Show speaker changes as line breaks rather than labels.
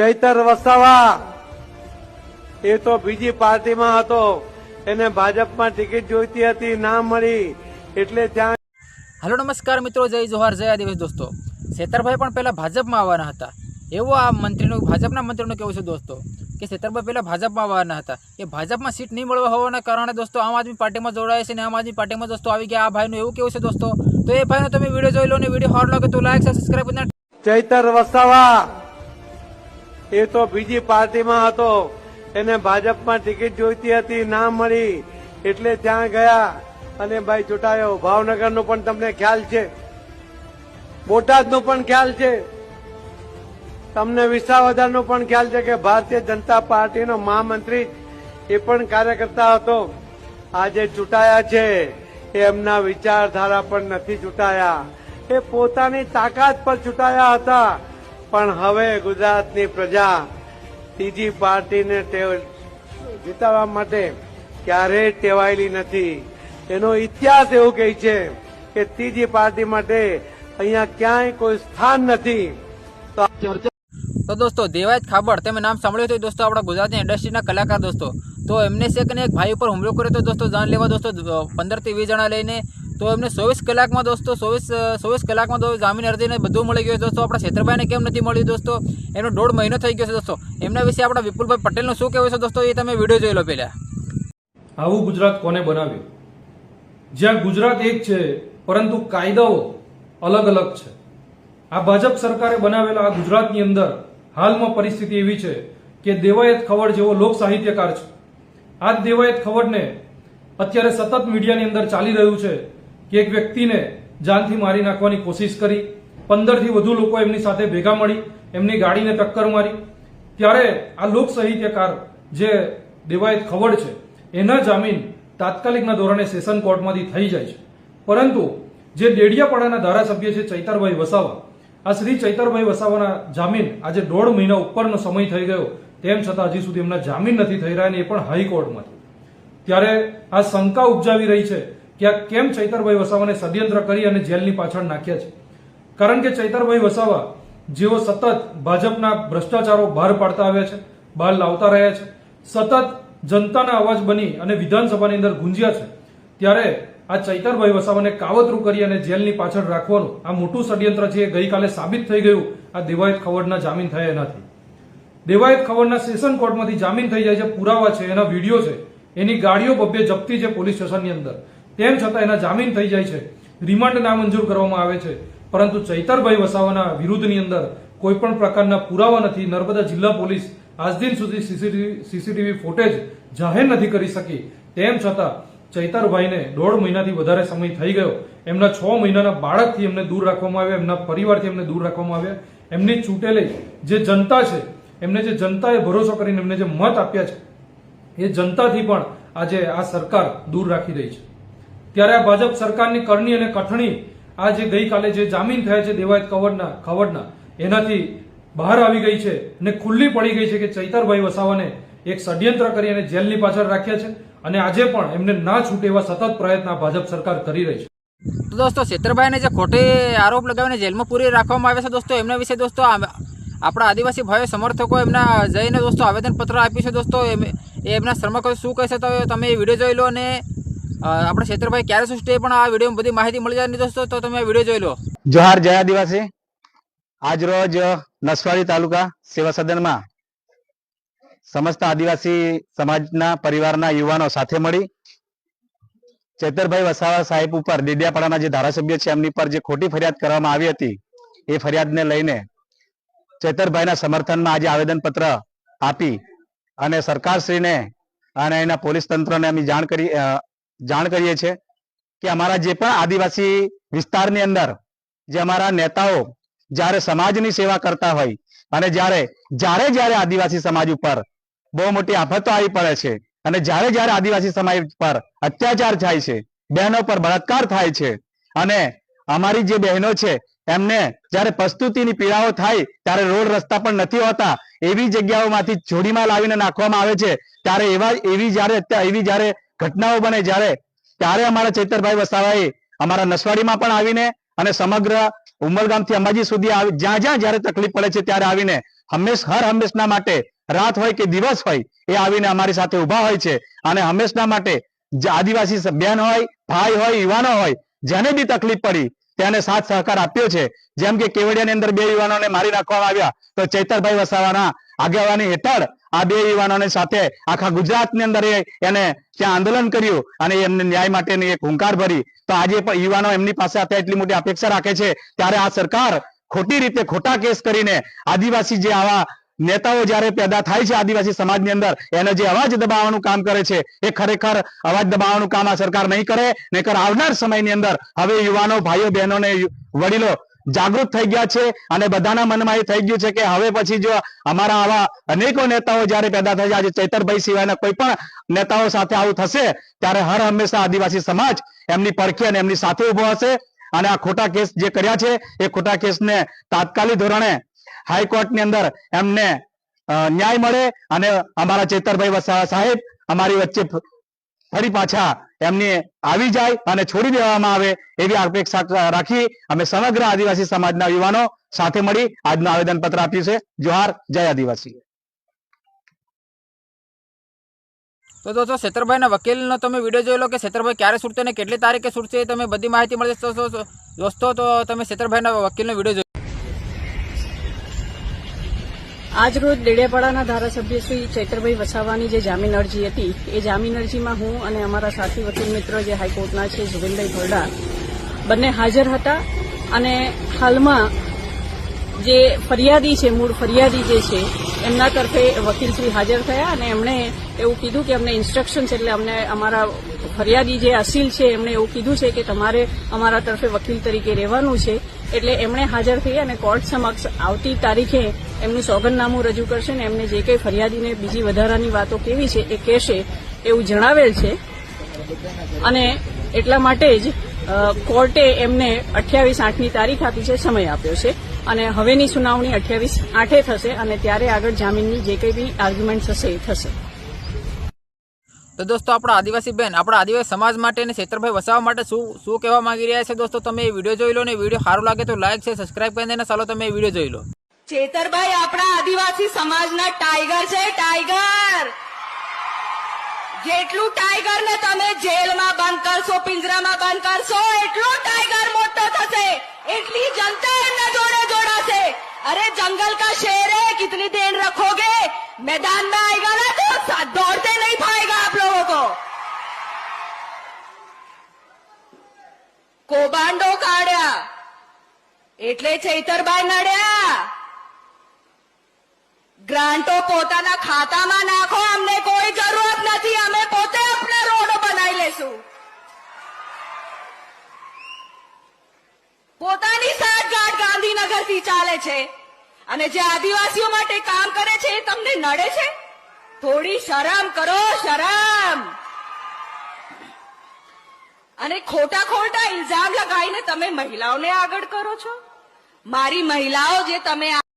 ચૈતર વસાવા. એ તો બીજી પાર્ટીમાં હતો. એને ભાજપમાં ટિકિટ જોઈતી હતી ના મળી. એટલે ત્યાં
હલો નમસ્કાર મિત્રો જય જોહાર જય આદિવાસી દોસ્તો. શેતરભાઈ પણ પહેલા ભાજપમાં આવવાના હતા. એવું આ મંત્રીનું ભાજપના મંત્રીનું કેવું છે દોસ્તો? કે શેતરભાઈ પહેલાં ભાજપમાં આવવાના હતા. એ ભાજપમાં સીટ નહીં મળવા હોવાના કારણે દોસ્તો આમ આદમી પાર્ટીમાં જોડાય છે ને આમ આદમી પાર્ટીમાં દોસ્તો આવી ગયા. આ ભાઈનું એવું કેવું છે દોસ્તો? તો એ ભાઈનો તમે વીડિયો જોઈ લો ને વીડિયો હાર લાગે તો લાઈક સબસ્ક્રાઈબ
ચૈતર વસાવા. એ તો બીજી પાર્ટીમાં હતો. એને ભાજપમાં ટિકિટ જોઈતી હતી ના મળી. એટલે ત્યાં ગયા અને ભાઈ ચૂંટાયો. ભાવનગરનો પણ તમને ખ્યાલ છે. બોટાદનો પણ ખ્યાલ છે. તમને વિસાવદરનો પણ ખ્યાલ છે કે ભારતીય જનતા પાર્ટીનો મહામંત્રી એ પણ કાર્યકર્તા હતો. આજે ચૂંટાયા છે. એમના વિચારધારા પર નથી ચૂંટાયા. એ પોતાની તાકાત પર ચૂંટાયા હતા. પણ હવે ગુજરાતની પ્રજા ત્રીજી પાર્ટીને જીતાવવા માટે ક્યારેય ટેવાયેલી નથી. એનો ઇતિહાસ એવું કહે છે કે ત્રીજી પાર્ટી માટે અહીંયા ક્યાંય કોઈ સ્થાન નથી. તો
દોસ્તો, દેવાયત ખાબડ, તમે નામ સાંભળ્યું હતું દોસ્તો આપણા ગુજરાતની ઇન્ડસ્ટ્રીના કલાકાર દોસ્તો. તો એમને છે કે એક ભાઈ ઉપર હુમલો કર્યો તો દોસ્તો જાણ લેવા દોસ્તો પંદરથી વીસ જણા લઈને તો એમને ચોવીસ કલાકમાં દોસ્તો, ચોવીસ ચોવીસ કલાકમાં તો જામીન અરજીને બધું મળી ગયું દોસ્તો. આપણા છેતરભાઈને કેમ નથી મળ્યું દોસ્તો? એનો દોઢ મહિનો થઈ ગયો છે દોસ્તો. એમના વિશે આપણા વિપુલભાઈ પટેલનું શું કહેવું છે દોસ્તો? એ તમે વીડિયો જોઈ લો પહેલા.
આવું ગુજરાત કોને બનાવ્યું? જ્યાં ગુજરાત એક છે, પરંતુ કાયદાઓ અલગ અલગ છે. આ ભાજપ સરકારે બનાવેલા આ ગુજરાતની અંદર હાલમાં પરિસ્થિતિ એવી છે કે દેવાયત ખવડ જેવો લોક સાહિત્યકાર છે. આ દેવાયત ખવડને અત્યારે સતત મીડિયાની અંદર ચાલી રહ્યું છે કે એક વ્યક્તિને જાનથી મારી નાખવાની કોશિશ કરી, પંદરથી વધુ લોકો એમની સાથે ભેગા મળી, એમની ગાડીને ટક્કર મારી. ત્યારે આ લોક સાહિત્યકાર જે દેવાયત ખવડ છે, એના જામીન તાત્કાલિકના ધોરણે સેશન કોર્ટમાંથી થઈ જાય છે. પરંતુ જે ડેડિયાપાડાના ધારાસભ્ય છે ચૈતરભાઈ વસાવા, આ શ્રી ચૈતરભાઈ વસાવાના જામીન આજે દોઢ મહિના ઉપરનો સમય થઈ ગયો, તેમ છતાં હજી સુધી એમના જામીન નથી થઈ રહ્યા એ પણ હાઈકોર્ટમાંથી. ત્યારે આ શંકા ઉપજાવી રહી છે કે કેમ ચૈતરભાઈ વસાવાને ષડયંત્ર કરી અને જેલની પાછળ નાખ્યા છે? કારણ કે ચૈતરભાઈ વસાવા જેઓ સતત ભાજપના ભ્રષ્ટાચારો બહાર પાડતા આવ્યા છે, બહાર લાવતા રહ્યા છે, સતત જનતાના અવાજ બની અને વિધાનસભાની અંદર ગુંજ્યા છે, ત્યારે આ ચૈતરભાઈ વસાવાને કાવતરું કરી અને જેલની પાછળ રાખવાનું, આ મોટું ષડયંત્ર છે એ ગઈકાલે સાબિત થઈ ગયું, આ દેવાયત ખવડના જામીન થયા એનાથી. દેવાયત ખવડના સેશન કોર્ટમાંથી જામીન થઈ જાય છે, પુરાવા છે, એના વીડિયો છે, એની ગાડીઓ બબ્બે જપ્તી છે પોલીસ સ્ટેશનની અંદર. તેમ છતાં એના જામીન થઈ જાય છે. રિમાન્ડ નામંજૂર કરવામાં આવે છે. પરંતુ ચૈતરભાઈ વસાવાના વિરુદ્ધની અંદર કોઈ પણ પ્રકારના પુરાવા નથી. નર્મદા જિલ્લા પોલીસ આજ દિન સુધી સીસીટીવી ફૂટેજ જાહેર નથી કરી શકી. તેમ છતાં ચૈતરભાઈને દોઢ મહિનાથી વધારે સમય થઈ ગયો. એમના છ મહિનાના બાળકથી એમને દૂર રાખવામાં આવ્યા. એમના પરિવારથી એમને દૂર રાખવામાં આવ્યા. એમની ચૂંટેલી જે જનતા છે, એમને જે જનતાએ ભરોસો કરીને એમને જે મત આપ્યા છે, એ જનતાથી પણ આજે આ સરકાર દૂર રાખી રહી છે. ત્યારે આ ભાજપ સરકારની કરણી અને કઠણી આ જે ગઈકાલે જે જામીન થયા છે દેવાયત કવડના ખવડના, એનાથી બહાર આવી ગઈ છે અને ખુલ્લી પડી ગઈ છે કે ચૈતરભાઈ વસાવાને એક ષડયંત્ર કરી અને જેલની પાછળ રાખ્યા છે અને આજે પણ એમને ના છૂટે એવા સતત પ્રયત્ન ભાજપ સરકાર કરી રહી છે.
તો દોસ્તો છેતરભાઈને જે ખોટી આરોપ લગાવીને જેલમાં પૂરી રાખવામાં આવે છે દોસ્તો, એમના વિશે દોસ્તો આપણા આદિવાસી ભાઈઓ, સમર્થકો એમના જઈને દોસ્તો આવેદનપત્ર આપ્યું છે દોસ્તો એમના શ્રમકો શું કહેશે તો તમે એ વીડિયો જોઈ લો અને આપણા છેતરભાઈ ક્યારે શું સ્ટે પણ આ વીડિયો બધી માહિતી મળી જાય દોસ્તો, તો તમે વીડિયો જોઈ લો.
જોહાર, જય આદિવાસી. આજ રોજ નસવાડી તાલુકા સેવા સદનમાં સમસ્ત આદિવાસી સમાજના પરિવારના યુવાનો સાથે મળી ચેતરભાઈ વસાવા સાહેબ ઉપર ડેડિયાપાડાના જે ધારાસભ્ય છે, એમની પર જે ખોટી ફરિયાદ કરવામાં આવી હતી, એ ફરિયાદને લઈને ચેતરભાઈના સમર્થનમાં આજે આવેદનપત્ર આપી અને સરકારશ્રીને અને એના પોલીસ તંત્રને અમે જાણ કરી જાણ કરીએ છીએ કે અમારા જે પણ આદિવાસી વિસ્તારની અંદર જે અમારા નેતાઓ જ્યારે સમાજની સેવા કરતા હોય અને જ્યારે જ્યારે જ્યારે આદિવાસી સમાજ ઉપર બહુ મોટી આફતો આવી પડે છે અને જ્યારે જ્યારે આદિવાસી સમાજ પર અત્યાચાર થાય છે, બહેનો પર બળાત્કાર થાય છે અને અમારી જે બહેનો છે એમને જ્યારે પ્રસ્તુતિની પીડાઓ થાય ત્યારે રોડ રસ્તા પણ નથી હોતા, એવી જગ્યાઓમાંથી જોડીમાં લાવીને નાખવામાં આવે છે, ત્યારે એવા, એવી જ્યારે એવી જ્યારે ઘટનાઓ બને જ્યારે, ત્યારે અમારા ચેતરભાઈ વસાવાએ અમારા નસવાડીમાં પણ આવીને અને સમગ્ર ઉમરગામથી અંબાજી સુધી જ્યાં જ્યાં જ્યારે તકલીફ પડે છે ત્યારે આવીને હંમેશ, હર હંમેશના માટે રાત હોય કે દિવસ હોય, એ આવીને અમારી સાથે ઊભા હોય છે. અને હંમેશના માટે આદિવાસી બહેન હોય, ભાઈ હોય, યુવાનો હોય, જેને બી તકલીફ પડી, તેને સાથ સહકાર આપ્યો છે. જેમ કે કેવડિયાની અંદર બે યુવાનોને મારી નાખવામાં આવ્યા, તો ચૈતરભાઈ વસાવાના આગેવાની હેઠળ આ બે યુવાનોની સાથે આખા ગુજરાતની અંદર એને ત્યાં આંદોલન કર્યું અને એમને ન્યાય માટેની એક હુંકાર ભરી. તો આજે યુવાનો એમની પાસે એટલી મોટી અપેક્ષા રાખે છે. ત્યારે આ સરકાર ખોટી રીતે ખોટા કેસ કરીને આદિવાસી જે આવા નેતાઓ જ્યારે પેદા થાય છે આદિવાસી સમાજની અંદર, એને જે અવાજ દબાવવાનું કામ કરે છે, એ ખરેખર અવાજ દબાવવાનું કામ આ સરકાર નહીં કરે. નહીતર આવનાર સમયની અંદર હવે યુવાનો, ભાઈઓ, બહેનોને વડીલો જાગૃત થઈ ગયા છે અને બધાના મનમાં એ થઈ ગયું છે કે હવે પછી જો અમારા આવા અનેકો નેતાઓ જ્યારે પેદા થશે આજે ચૈતરભાઈ સિવાયના કોઈ પણ નેતાઓ સાથે આવું થશે, ત્યારે હર હંમેશા આદિવાસી સમાજ એમની પડખે અને એમની સાથે ઊભો હશે. અને આ ખોટા કેસ જે કર્યા છે, એ ખોટા કેસને તાત્કાલિક ધોરણે હાઈકોર્ટની અંદર એમને ન્યાય મળે અને અમારા ચેતરભાઈ સાહેબ અમારી વચ્ચે ફરી પાછા એમને આવી જાય અને છોડી દેવામાં આવે એવી અપેક્ષા રાખી અમે સમગ્ર આદિવાસી સમાજના યુવાનો સાથે મળી આજનું આવેદન પત્ર આપ્યું છે. જોહાર, જય આદિવાસી.
તો દોસ્તો, શેતરભાઈના વકીલનો તમે વીડિયો જોઈ લો કે શેતરભાઈ ક્યારે છૂટશે અને કેટલી તારીખે એ તમે બધી માહિતી મળશે. દોસ્તો, તો તમે શેતરભાઈના વકીલનો વીડિયો
આજરોજ ડેડિયાપાડાના ધારાસભ્ય શ્રી ચૈત્રભાઈ વસાવાની જે જામીન અરજી હતી, એ જામીન અરજીમાં હું અને અમારા સાથી વકીલ મિત્ર જે હાઈકોર્ટના છે જુગનભાઈ ભરડા બંને હાજર હતા અને હાલમાં જે ફરિયાદી છે, મૂળ ફરિયાદી જે છે, એમના તરફે વકીલશ્રી હાજર થયા અને એમણે એવું કીધું કે અમને ઇન્સ્ટ્રક્શન્સ એટલે અમને અમારા ફરિયાદી જે અસીલ છે, એમણે એવું કીધું છે કે તમારે અમારા તરફે વકીલ તરીકે રહેવાનું છે, એટલે એમણે હાજર થઈ અને કોર્ટ સમક્ષ આવતી તારીખે એમનું સોગંદનામું રજૂ કરશે ને એમને જે કંઈ ફરિયાદીને બીજી વધારાની વાતો કેવી છે એ કહેશે એવું જણાવેલ છે. અને એટલા માટે જ કોર્ટે એમને અઠ્યાવીસ આઠની તારીખ આપી છે, સમય આપ્યો છે. અને હવેની સુનાવણી અઠ્યાવીસ આઠે થશે અને ત્યારે આગળ જામીનની જે કંઈ બી આર્ગ્યુમેન્ટ થશે એ થશે.
તો દોસ્તો, આપણા આદિવાસી બેન, આપણા આદિવાસી સમાજ માટે અને ક્ષેત્રભાઈ વસાવવા માટે શું શું કહેવા માંગી રહ્યા છે દોસ્તો? તમે એ વીડિયો જોઈ લો ને, વીડિયો સારું લાગે તો લાઈક છે સબસ્ક્રાઈબ કરી દેને. ચાલો તમે એ વીડિયો જોઈ લો.
ચેતરભાઈ આપણા આદિવાસી સમાજના ટાઈગર છે ટાઈગર જેટલું ટાઈગર ને તમે જેલમાં બંધ કરશો પિંજરામાં બંધ કરશો એટલો ટાઈગર મોટો થશે એટલી જનતા એમના જોડે જોડાશે અરે જંગલ કા શેર है कितनी देर रखोगे मैदान में आएगा ना तो सा- दौड़ते नहीं पाएगा आप लोगों को કૌભાંડો કાઢ્યા એટલે ચૈતરભાઈ નડ્યા ગ્રાન્ટો પોતાના ખાતામાં નાખો, અમને કોઈ જરૂરત નથી, અમે પોતે આપણે રોડો બનાવી લેશું. પોતાની સાઠગાંઠ ગાંધીનગરથી ચાલે છે. અને જે આદિવાસીઓ માટે કામ કરે છે, એ તમને નડે છે? થોડી શરમ કરો, શરમ! અને ખોટા ખોટા ઇલ્ઝામ લગાવીને તમે મહિલાઓને આગળ કરો છો? મારી મહિલાઓ જે તમે